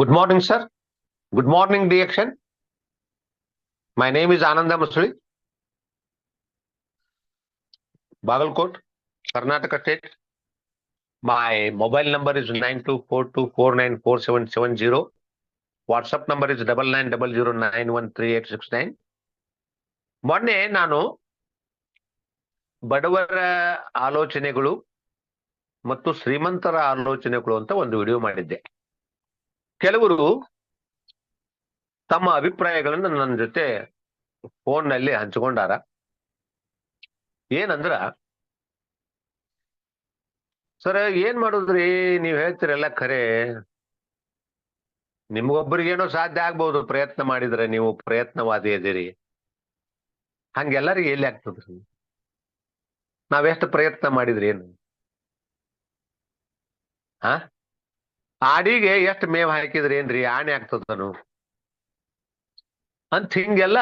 Good morning, sir. Good morning, DXN. My name is Ananda Masuri. Bagalkot, Karnataka State. My mobile number is nine two four two four nine four seven seven zero. WhatsApp number is double nine double zero nine one three eight six nine. ಮೊನ್ನೆ ನಾನು ಬಡವರ ಆಲೋಚನೆಗಳು ಮತ್ತು ಶ್ರೀಮಂತರ ಆಲೋಚನೆಗಳು ಅಂತ ಒಂದು video ಕೆಲವರು ತಮ್ಮ ಅಭಿಪ್ರಾಯಗಳನ್ನು ನನ್ನ ಜೊತೆ ಫೋನ್ನಲ್ಲಿ ಹಂಚಿಕೊಂಡಾರ. ಏನಂದ್ರ, ಸರ್ ಏನ್ ಮಾಡುದ್ರಿ? ನೀವ್ ಹೇಳ್ತೀರಲ್ಲ ಖರೆ. ನಿಮ್ಗೊಬ್ಬರಿಗೇನೋ ಸಾಧ್ಯ ಆಗ್ಬಹುದು ಪ್ರಯತ್ನ ಮಾಡಿದ್ರೆ ನೀವು ಪ್ರಯತ್ನವಾದಿ ಇದೀರಿ. ಹಂಗೆಲ್ಲರಿಗೆ ಎಲ್ಲಿ ಆಗ್ತದ್ರಿ? ನಾವೆಷ್ಟು ಪ್ರಯತ್ನ ಮಾಡಿದ್ರಿ ಏನು? ಹಾ ಆಡಿಗೆ ಎಷ್ಟು ಮೇವ್ ಹಾಕಿದ್ರೆ ಏನ್ರಿ? ಆಣೆ ಆಗ್ತದನು. ಅಂತ ಹಿಂಗೆಲ್ಲ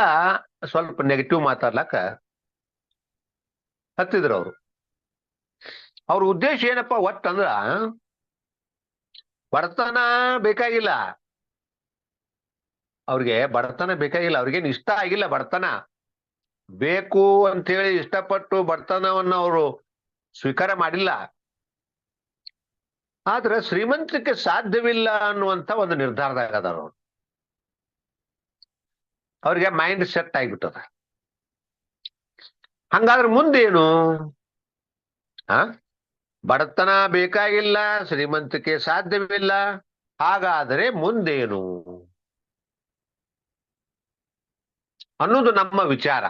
ಸ್ವಲ್ಪ ನೆಗೆಟಿವ್ ಮಾತಾಡ್ಲಕ್ಕ ಹತ್ತಿದ್ರು ಅವರು. ಅವ್ರ ಉದ್ದೇಶ ಏನಪ್ಪ ಒಟ್ಟಂದ್ರ ಬಡತನ ಬೇಕಾಗಿಲ್ಲ. ಅವ್ರಿಗೆ ಬಡತನ ಬೇಕಾಗಿಲ್ಲ. ಅವ್ರಿಗೇನ್ ಇಷ್ಟ ಆಗಿಲ್ಲ ಬಡತನ. ಬೇಕು ಅಂತ ಹೇಳಿ ಇಷ್ಟಪಟ್ಟು ಬಡತನವನ್ನು ಅವರು ಸ್ವೀಕಾರ ಮಾಡಿಲ್ಲ. ಆದ್ರೆ ಶ್ರೀಮಂತಿಕೆ ಸಾಧ್ಯವಿಲ್ಲ ಅನ್ನುವಂತ ಒಂದು ನಿರ್ಧಾರದಾಗ ಅದಾರ ಅವ್ರು ಅವ್ರಿಗೆ ಮೈಂಡ್ ಸೆಟ್ ಆಗಿಬಿಟ್ಟದ. ಹಂಗಾದ್ರೆ ಮುಂದೇನು? ಆ? ಬಡತನ ಬೇಕಾಗಿಲ್ಲ ಶ್ರೀಮಂತಿಕೆ ಸಾಧ್ಯವಿಲ್ಲ. ಹಾಗಾದರೆ ಮುಂದೇನು? ಅನ್ನೋದು ನಮ್ಮ ವಿಚಾರ.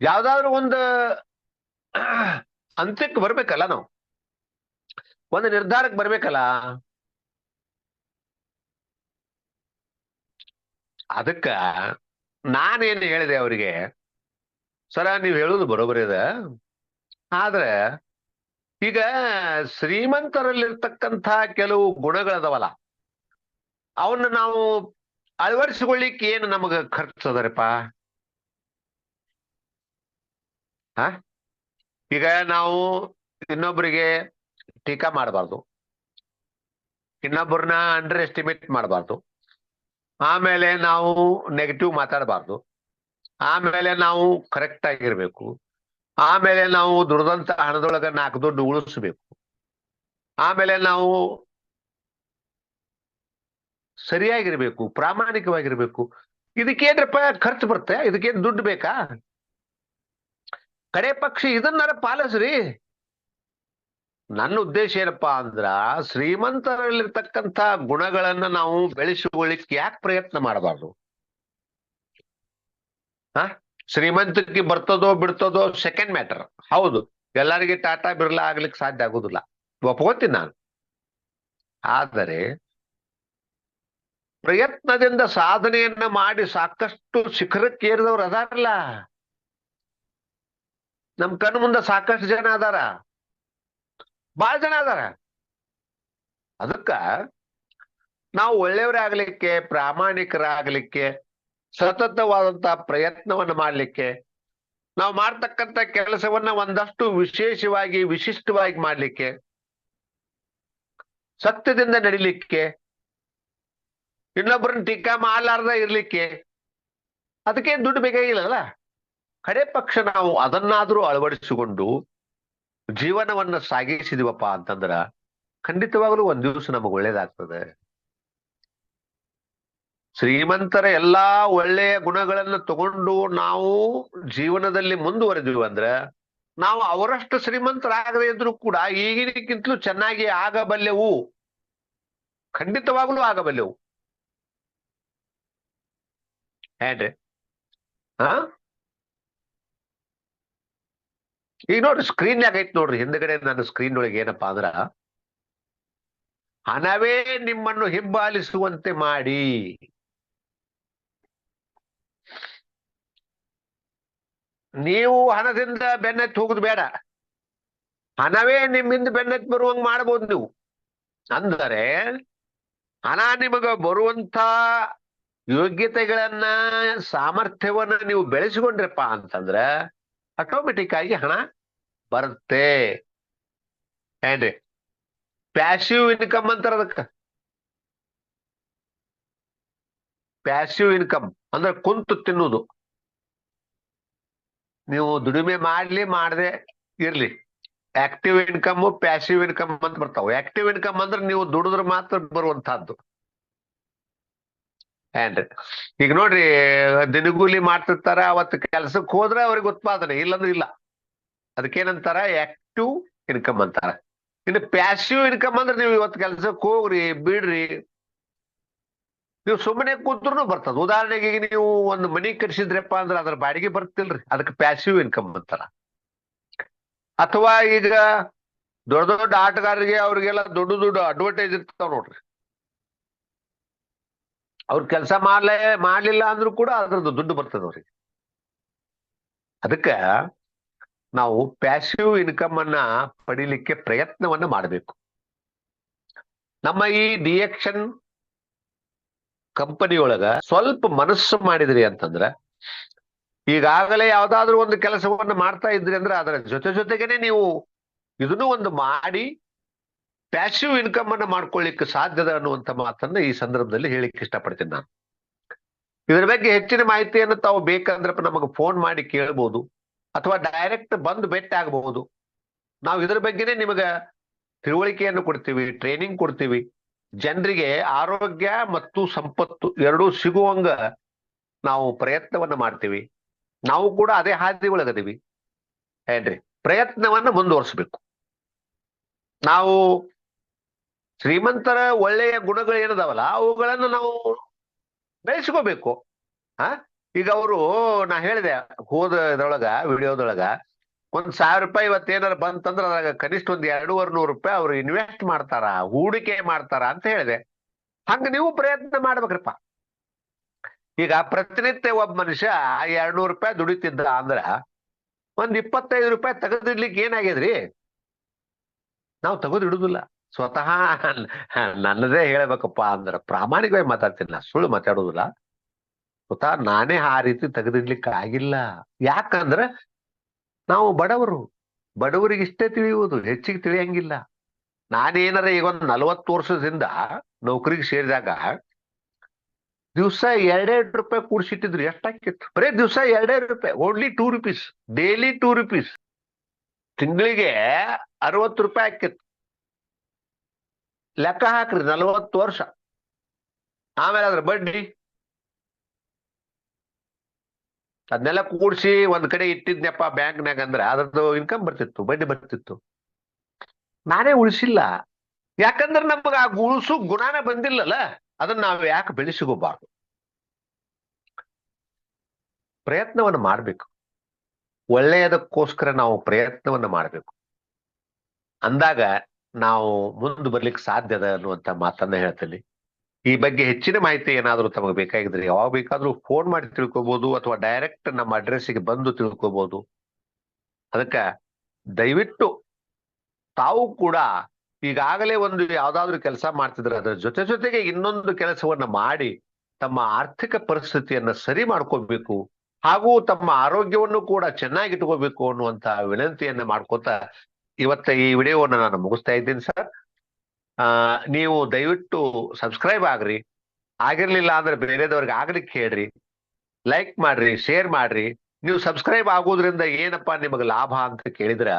ಯಾವ್ದಾದ್ರು ಒಂದು ಅಂತ್ಯಕ್ಕೆ ಬರ್ಬೇಕಲ್ಲ ನಾವು. ಒಂದು ನಿರ್ಧಾರಕ್ಕೆ ಬರ್ಬೇಕಲ್ಲ. ಅದಕ್ಕ ನಾನೇನ್ ಹೇಳಿದೆ ಅವರಿಗೆ, ಸರ ನೀವು ಹೇಳುದು ಬರೋಬರಿ ಅದ. ಆದ್ರೆ ಈಗ ಶ್ರೀಮಂತರಲ್ಲಿರ್ತಕ್ಕಂಥ ಕೆಲವು ಗುಣಗಳದವಲ್ಲ ಅವನ್ನ ನಾವು ಅಳವಡಿಸಿಕೊಳ್ಳಿಕ್ಕೆ ಏನು ನಮಗ ಖರ್ಚು ಹ? ಈಗ ನಾವು ಇನ್ನೊಬ್ಬರಿಗೆ ಟೀಕಾ ಮಾಡಬಾರ್ದು. ಇನ್ನೊಬ್ಬರನ್ನ ಅಂಡರ್ ಎಸ್ಟಿಮೇಟ್ ಮಾಡಬಾರ್ದು. ಆಮೇಲೆ ನಾವು ನೆಗೆಟಿವ್ ಮಾತಾಡಬಾರ್ದು. ಆಮೇಲೆ ನಾವು ಕರೆಕ್ಟ್ ಆಗಿರ್ಬೇಕು. ಆಮೇಲೆ ನಾವು ದುಡ್ದಂತ ಹಣದೊಳಗ ನಾಲ್ಕು ದುಡ್ಡು ಉಳಿಸ್ಬೇಕು. ಆಮೇಲೆ ನಾವು ಸರಿಯಾಗಿರ್ಬೇಕು, ಪ್ರಾಮಾಣಿಕವಾಗಿರ್ಬೇಕು. ಇದಕ್ಕೇನ್ರಪ್ಪ ಖರ್ಚು ಬರುತ್ತೆ? ಇದಕ್ಕೇನ್ ದುಡ್ಡು ಬೇಕಾ? ಕಡೆ ಪಕ್ಷ ಇದನ್ನಾರ ಪಾಲಿಸ್ರಿ. ನನ್ನ ಉದ್ದೇಶ ಏನಪ್ಪಾ ಅಂದ್ರ ಶ್ರೀಮಂತರಲ್ಲಿರ್ತಕ್ಕಂಥ ಗುಣಗಳನ್ನ ನಾವು ಬೆಳೆಸಿಕೊಳ್ಳಿಕ್ಕೆ ಯಾಕೆ ಪ್ರಯತ್ನ ಮಾಡಬಾರ್ದು? ಹ? ಶ್ರೀಮಂತಕ್ಕೆ ಬರ್ತದೋ ಬಿಡ್ತದೋ ಸೆಕೆಂಡ್ ಮ್ಯಾಟರ್ ಹೌದು, ಎಲ್ಲರಿಗೆ ಟಾಟಾ ಬಿರ್ಲಾ ಆಗ್ಲಿಕ್ಕೆ ಸಾಧ್ಯ ಆಗುದಿಲ್ಲ. ಒಪ್ಕೋತೀನಿ ನಾನು. ಆದರೆ ಪ್ರಯತ್ನದಿಂದ ಸಾಧನೆಯನ್ನ ಮಾಡಿ ಸಾಕಷ್ಟು ಶಿಖರಕ್ಕೆ ಏರಿದವ್ರು ಅದಾರಲ್ಲ. ನಮ್ ಕಣ್ಣು ಮುಂದೆ ಸಾಕಷ್ಟು ಜನ ಅದಾರ. ಬಹಳ ಜನ ಅದಾರ. ಅದಕ್ಕ ನಾವು ಒಳ್ಳೆಯವರಾಗ್ಲಿಕ್ಕೆ ಪ್ರಾಮಾಣಿಕರಾಗ್ಲಿಕ್ಕೆ, ಸತತವಾದಂತ ಪ್ರಯತ್ನವನ್ನ ಮಾಡ್ಲಿಕ್ಕೆ, ನಾವು ಮಾಡ್ತಕ್ಕಂಥ ಕೆಲಸವನ್ನ ಒಂದಷ್ಟು ವಿಶೇಷವಾಗಿ, ವಿಶಿಷ್ಟವಾಗಿ ಮಾಡ್ಲಿಕ್ಕೆ, ಸತ್ಯದಿಂದ ನಡಿಲಿಕ್ಕೆ ಇನ್ನೊಬ್ಬರನ್ನ ಟೀಕಾ ಮಾಡಲಾರ್ದ ಇರ್ಲಿಕ್ಕೆ ಅದಕ್ಕೆ ದುಡ್ಡು ಬೇಕಾಗಿಲ್ಲಲ್ಲ. ಕಡೆ ಪಕ್ಷ ನಾವು ಅದನ್ನಾದ್ರೂ ಅಳವಡಿಸಿಕೊಂಡು ಜೀವನವನ್ನ ಸಾಗಿಸಿದೀವಪ್ಪ ಅಂತಂದ್ರ ಖಂಡಿತವಾಗ್ಲೂ ಒಂದ್ ದಿವಸ ನಮಗ್ ಒಳ್ಳೇದಾಗ್ತದೆ. ಶ್ರೀಮಂತರ ಎಲ್ಲಾ ಒಳ್ಳೆಯ ಗುಣಗಳನ್ನ ತಗೊಂಡು ನಾವು ಜೀವನದಲ್ಲಿ ಮುಂದುವರೆದಿವಿ ಅಂದ್ರ ನಾವು ಅವರಷ್ಟು ಶ್ರೀಮಂತರಾಗದೇ ಇದ್ರು ಕೂಡ ಈಗಿನಕ್ಕಿಂತಲೂ ಚೆನ್ನಾಗಿ ಆಗಬಲ್ಲೆವು. ಖಂಡಿತವಾಗ್ಲೂ ಆಗಬಲ್ಲೆವು. ಏನ್ರಿ ಹಾ ಈಗ ನೋಡ್ರಿ ಸ್ಕ್ರೀನ್ ಐತ್ ನೋಡ್ರಿ. ಹಿಂದ್ಗಡೆ ನನ್ನ ಸ್ಕ್ರೀನ್ ಒಳಗೆ ಏನಪ್ಪಾ ಅಂದ್ರ, ಹಣವೇ ನಿಮ್ಮನ್ನು ಹಿಂಬಾಲಿಸುವಂತೆ ಮಾಡಿ. ನೀವು ಹಣದಿಂದ ಬೆನ್ನತ್ತಿ ಹೋಗುದು ಬೇಡ. ಹಣವೇ ನಿಮ್ಮಿಂದ ಬೆನ್ನತ್ತಿ ಬರುವಂಗ್ ಮಾಡ್ಬೋದು ನೀವು. ಅಂದರೆ, ಹಣ ನಿಮಗ ಬರುವಂತ ಯೋಗ್ಯತೆಗಳನ್ನ, ಸಾಮರ್ಥ್ಯವನ್ನ ನೀವು ಬೆಳೆಸಿಕೊಂಡ್ರಪ್ಪ ಅಂತಂದ್ರ ಆಟೋಮೆಟಿಕ್ ಆಗಿ ಹಣ ಬರುತ್ತೆ ಏನ್ರಿ ಪ್ಯಾಸಿವ್ ಇನ್ಕಮ್ ಅಂತಾರ ಅದಕ್ಕ? ಪ್ಯಾಸಿವ್ ಇನ್ಕಮ್ ಅಂದ್ರೆ ಕುಂತು ತಿನ್ನುವುದು ನೀವು ದುಡಿಮೆ ಮಾಡ್ಲಿ, ಮಾಡದೆ ಇರ್ಲಿ. ಆಕ್ಟಿವ್ ಇನ್ಕಮ್ ಪ್ಯಾಸಿವ್ ಇನ್ಕಮ್ ಅಂತ ಬರ್ತಾವ. ಆಕ್ಟಿವ್ ಇನ್ಕಮ್ ಅಂದ್ರೆ ನೀವು ದುಡಿದ್ರೆ ಮಾತ್ರ ಬರುವಂತಹದ್ದು ಏನ್ರಿ ಈಗ ನೋಡ್ರಿ, ದಿನಗೂಲಿ ಮಾಡ್ತಿರ್ತಾರ, ಅವತ್ತು ಕೆಲ್ಸಕ್ಕೆ ಹೋದ್ರೆ ಅವ್ರಿಗೆ ಉತ್ಪಾದನೆ, ಇಲ್ಲಂದ್ರೆ ಇಲ್ಲ. ಅದಕ್ಕೇನಂತಾರ ಆಕ್ಟಿವ್ ಇನ್ಕಮ್ ಅಂತಾರ. ಇನ್ನು ಪ್ಯಾಸಿವ್ ಇನ್ಕಮ್ ಅಂದ್ರೆ ನೀವು ಇವತ್ತು ಕೆಲ್ಸಕ್ಕೆ ಹೋಗ್ರಿ, ಬಿಡ್ರಿ. ನೀವು ಸುಮ್ಮನೆ ಕೂತ್ರು ಬರ್ತದ. ಉದಾಹರಣೆಗೆ ನೀವು ಒಂದು ಮನಿ ಕಟ್ಸಿದ್ರಪ್ಪ ಅಂದ್ರೆ ಅದ್ರ ಬಾಡಿಗೆ ಬರ್ತಿಲ್ರಿ. ಅದಕ್ಕೆ ಪ್ಯಾಸಿವ್ ಇನ್ಕಮ್ ಅಂತಾರ. ಅಥವಾ ಈಗ ದೊಡ್ಡ ದೊಡ್ಡ ಆಟಗಾರರಿಗೆ ಅವ್ರಿಗೆಲ್ಲ ದೊಡ್ಡ ದೊಡ್ಡ ಅಡ್ವರ್ಟೈಸ್ ಇರ್ತಾವ ನೋಡ್ರಿ. ಅವ್ರ ಕೆಲಸ ಮಾಡ್ಲೇ, ಮಾಡ್ಲಿಲ್ಲ ಅಂದ್ರೂ ಕೂಡ ಅದ್ರದ್ದು ದುಡ್ಡು ಬರ್ತದ ಅವ್ರಿಗೆ ಅದಕ್ಕ ನಾವು ಪ್ಯಾಸಿವ್ ಇನ್ಕಮ್ ಅನ್ನ ಪಡಿಲಿಕ್ಕೆ ಪ್ರಯತ್ನವನ್ನ ಮಾಡಬೇಕು. ನಮ್ಮ ಈ ಡಿಎಕ್ಷನ್ ಕಂಪನಿಯೊಳಗ ಸ್ವಲ್ಪ ಮನಸ್ಸು ಮಾಡಿದ್ರಿ ಅಂತಂದ್ರ, ಈಗಾಗಲೇ ಯಾವ್ದಾದ್ರು ಒಂದು ಕೆಲಸವನ್ನ ಮಾಡ್ತಾ ಇದ್ರಿ ಅಂದ್ರೆ ಅದರ ಜೊತೆ ಜೊತೆಗೇನೆ ನೀವು ಇದನ್ನು ಒಂದು ಮಾಡಿ ಪ್ಯಾಸಿವ್ ಇನ್ಕಮ್ ಅನ್ನ ಮಾಡ್ಕೊಳ್ಳಿಕ್ಕೆ ಸಾಧ್ಯದ ಅನ್ನುವಂತ ಮಾತನ್ನ ಈ ಸಂದರ್ಭದಲ್ಲಿ ಹೇಳಿಕ್ಕೆ ಇಷ್ಟಪಡ್ತೀನಿ ನಾನು. ಇದರ ಬಗ್ಗೆ ಹೆಚ್ಚಿನ ಮಾಹಿತಿಯನ್ನು ತಾವು ಬೇಕಂದ್ರಪ್ಪ ನಮಗೆ ಫೋನ್ ಮಾಡಿ ಕೇಳ್ಬೋದು. ಅಥವಾ ಡೈರೆಕ್ಟ್ ಬಂದು ಭೇಟಿ ಆಗಬಹುದು ನಾವು ಇದ್ರ ಬಗ್ಗೆನೆ ನಿಮಗೆ ತಿಳುವಳಿಕೆಯನ್ನು ಕೊಡ್ತೀವಿ ಟ್ರೈನಿಂಗ್ ಕೊಡ್ತೀವಿ. ಜನರಿಗೆ ಆರೋಗ್ಯ ಮತ್ತು ಸಂಪತ್ತು ಎರಡೂ ಸಿಗುವಂಗ ನಾವು ಪ್ರಯತ್ನವನ್ನ ಮಾಡ್ತೀವಿ. ನಾವು ಕೂಡ ಅದೇ ಹಾದಿ ಒಳಗದೀವಿ. ಏನ್ರಿ? ಪ್ರಯತ್ನವನ್ನ ಮುಂದುವರಿಸಬೇಕು. ನಾವು ಶ್ರೀಮಂತರ ಒಳ್ಳೆಯ ಗುಣಗಳು ಏನದಾವಲ್ಲ ಅವುಗಳನ್ನು ನಾವು ಬೆಳೆಸ್ಕೋಬೇಕು. ಆ? ಈಗ ಅವರು, ನಾ ಹೇಳಿದೆ ಹೋದ ಇದ್ರೊಳಗ ವಿಡಿಯೋದೊಳಗ, ಒಂದ್ ಸಾವಿರ ರೂಪಾಯಿ ಇವತ್ತೇನಾರ ಬಂತಂದ್ರ ಅದ್ರಾಗ ಕನಿಷ್ಠ ಒಂದ್ ಎರಡೂವರೆ ನೂರು ರೂಪಾಯಿ ಅವ್ರು ಇನ್ವೆಸ್ಟ್ ಮಾಡ್ತಾರ, ಹೂಡಿಕೆ ಮಾಡ್ತಾರ ಅಂತ ಹೇಳಿದೆ. ಹಂಗ ನೀವು ಪ್ರಯತ್ನ ಮಾಡ್ಬೇಕ್ರಪ್ಪ. ಈಗ ಪ್ರತಿನಿತ್ಯ ಒಬ್ಬ ಮನುಷ್ಯ ಎರಡ್ನೂರು ರೂಪಾಯಿ ದುಡಿತಿದ್ದ ಅಂದ್ರ ಒಂದ್ ಇಪ್ಪತ್ತೈದು ರೂಪಾಯಿ ತೆಗೆದಿಡ್ಲಿಕ್ಕೆ ಏನಾಗಿದ್ರಿ ನಾವು ತೆಗೆದಿಡುದಿಲ್ಲ. ಸ್ವತಃ ನನ್ನದೇ ಹೇಳ್ಬೇಕಪ್ಪ ಅಂದ್ರ ಪ್ರಾಮಾಣಿಕವಾಗಿ ಮಾತಾಡ್ತೀನಿ ಸುಳ್ಳು ಮಾತಾಡೋದಿಲ್ಲ. ಸ್ವತಃ ನಾನೇ ಆ ರೀತಿ ತೆಗೆದಿಡ್ಲಿಕ್ಕೆ ಆಗಿಲ್ಲ. ಯಾಕಂದ್ರ ನಾವು ಬಡವರು. ಬಡವರಿಗೆ ಇಷ್ಟೇ ತಿಳಿಯುವುದು. ಹೆಚ್ಚಿಗೆ ತಿಳಿಯಂಗಿಲ್ಲ. ನಾನೇನಾರ ಈಗ ಒಂದು ನಲವತ್ತು ವರ್ಷದಿಂದ ನೌಕರಿಗೆ ಸೇರಿದಾಗ ದಿವ್ಸ ಎರಡೆರಡು ರೂಪಾಯಿ ಕೂಡಿಸಿಟ್ಟಿದ್ರು ಎಷ್ಟಾಕಿತ್ತು ಬರೇ ದಿವಸ ಎರಡೆರಡು ರೂಪಾಯಿ. Only two rupees daily two rupees ತಿಂಗಳಿಗೆ ಅರವತ್ತು ರೂಪಾಯಿ ಆಕಿತ್ತು ಲೆಕ್ಕ ಹಾಕ್ರಿ. ನಲವತ್ತು ವರ್ಷ. ಆಮೇಲೆ ಅದ್ರ ಬಡ್ಡಿ. ಅದನ್ನೆಲ್ಲ ಕೂಡ್ಸಿ ಒಂದ್ ಕಡೆ ಇಟ್ಟಿದ್ನಪ್ಪ ಬ್ಯಾಂಕ್ನಾಗ ಅಂದ್ರೆ ಅದ್ರದ್ದು ಇನ್ಕಮ್ ಬರ್ತಿತ್ತು, ಬಡ್ಡಿ ಬರ್ತಿತ್ತು. ನಾನೇ ಉಳಿಸಿಲ್ಲ. ಯಾಕಂದ್ರೆ ನಮಗ ಆ ಉಳಿಸು ಗುಣಾನ ಬಂದಿಲ್ಲಲ್ಲ, ಅದನ್ನ ನಾವು ಯಾಕೆ ಬೆಳೆಸಿಕೋಬಾರ್ದು ಪ್ರಯತ್ನವನ್ನು ಮಾಡ್ಬೇಕು. ಒಳ್ಳೆಯದಕ್ಕೋಸ್ಕರ ನಾವು ಪ್ರಯತ್ನವನ್ನ ಮಾಡಬೇಕು. ಅಂದಾಗ ನಾವು ಮುಂದೆ ಬರ್ಲಿಕ್ಕೆ ಸಾಧ್ಯದ ಅನ್ನುವಂತ ಮಾತನ್ನ ಹೇಳ್ತೀನಿ. ಈ ಬಗ್ಗೆ ಹೆಚ್ಚಿನ ಮಾಹಿತಿ ಏನಾದರೂ ತಮಗೆ ಬೇಕಾಗಿದ್ರೆ ಯಾವಾಗ ಬೇಕಾದ್ರೂ ಫೋನ್ ಮಾಡಿ ತಿಳ್ಕೊಬಹುದು ಅಥವಾ ಡೈರೆಕ್ಟ್ ನಮ್ಮ ಅಡ್ರೆಸ್ಸಿಗೆ ಬಂದು ತಿಳ್ಕೊಬಹುದು ಅದಕ್ಕೆ ದಯವಿಟ್ಟು ತಾವು ಕೂಡ ಈಗಾಗಲೇ ಒಂದು ಯಾವ್ದಾದ್ರು ಕೆಲಸ ಮಾಡ್ತಿದ್ರೆ ಅದರ ಜೊತೆ ಜೊತೆಗೆ ಇನ್ನೊಂದು ಕೆಲಸವನ್ನ ಮಾಡಿ ತಮ್ಮ ಆರ್ಥಿಕ ಪರಿಸ್ಥಿತಿಯನ್ನ ಸರಿ ಮಾಡ್ಕೋಬೇಕು ಹಾಗೂ ತಮ್ಮ ಆರೋಗ್ಯವನ್ನು ಕೂಡ ಚೆನ್ನಾಗಿಟ್ಕೋಬೇಕು ಅನ್ನುವಂತಹ ವಿನಂತಿಯನ್ನ ಮಾಡ್ಕೋತ ಇವತ್ತ ಈ ವಿಡಿಯೋವನ್ನು ನಾನು ಮುಗಿಸ್ತಾ ಇದ್ದೀನಿ ಸರ್. ನೀವು ದಯವಿಟ್ಟು ಸಬ್ಸ್ಕ್ರೈಬ್ ಆಗ್ರಿ. ಆಗಿರ್ಲಿಲ್ಲ ಅಂದ್ರೆ ಬೇರೆದವ್ರಿಗೆ ಆಗ್ಲಿಕ್ಕೆ ಹೇಳ್ರಿ. ಲೈಕ್ ಮಾಡ್ರಿ ಶೇರ್ ಮಾಡ್ರಿ. ನೀವು ಸಬ್ಸ್ಕ್ರೈಬ್ ಆಗೋದ್ರಿಂದ ಏನಪ್ಪಾ ನಿಮಗೆ ಲಾಭ ಅಂತ ಕೇಳಿದ್ರ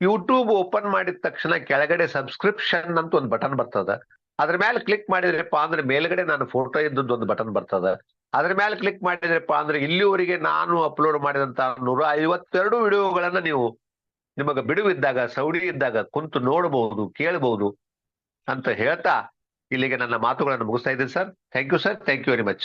ಯೂಟ್ಯೂಬ್ ಓಪನ್ ಮಾಡಿದ ತಕ್ಷಣ ಕೆಳಗಡೆ ಸಬ್ಸ್ಕ್ರಿಪ್ಷನ್ ಅಂತ ಒಂದು ಬಟನ್ ಬರ್ತದ. ಅದ್ರ ಮೇಲೆ ಕ್ಲಿಕ್ ಮಾಡಿದ್ರಪ್ಪ ಅಂದ್ರೆ ಮೇಲ್ಗಡೆ ನಾನು ಫೋಟೋ ಇದ್ದದ್ದು ಒಂದು ಬಟನ್ ಬರ್ತದ. ಅದ್ರ ಮೇಲೆ ಕ್ಲಿಕ್ ಮಾಡಿದ್ರಪ್ಪ ಅಂದ್ರೆ ಇಲ್ಲಿವರೆಗೆ ನಾನು ಅಪ್ಲೋಡ್ ಮಾಡಿದಂತ ನೂರ ಐವತ್ತೆರಡು ವಿಡಿಯೋಗಳನ್ನ ನೀವು ನಿಮಗೆ ಬಿಡುವಿದ್ದಾಗ, ಸೌಡಿ ಇದ್ದಾಗ ಕುಂತು ನೋಡಬಹುದು ಕೇಳಬಹುದು ಅಂತ ಹೇಳ್ತಾ ಇಲ್ಲಿಗೆ ನನ್ನ ಮಾತುಗಳನ್ನು ಮುಗಿಸ್ತಾ ಇದ್ದೀನಿ sir. Thank you sir thank you very much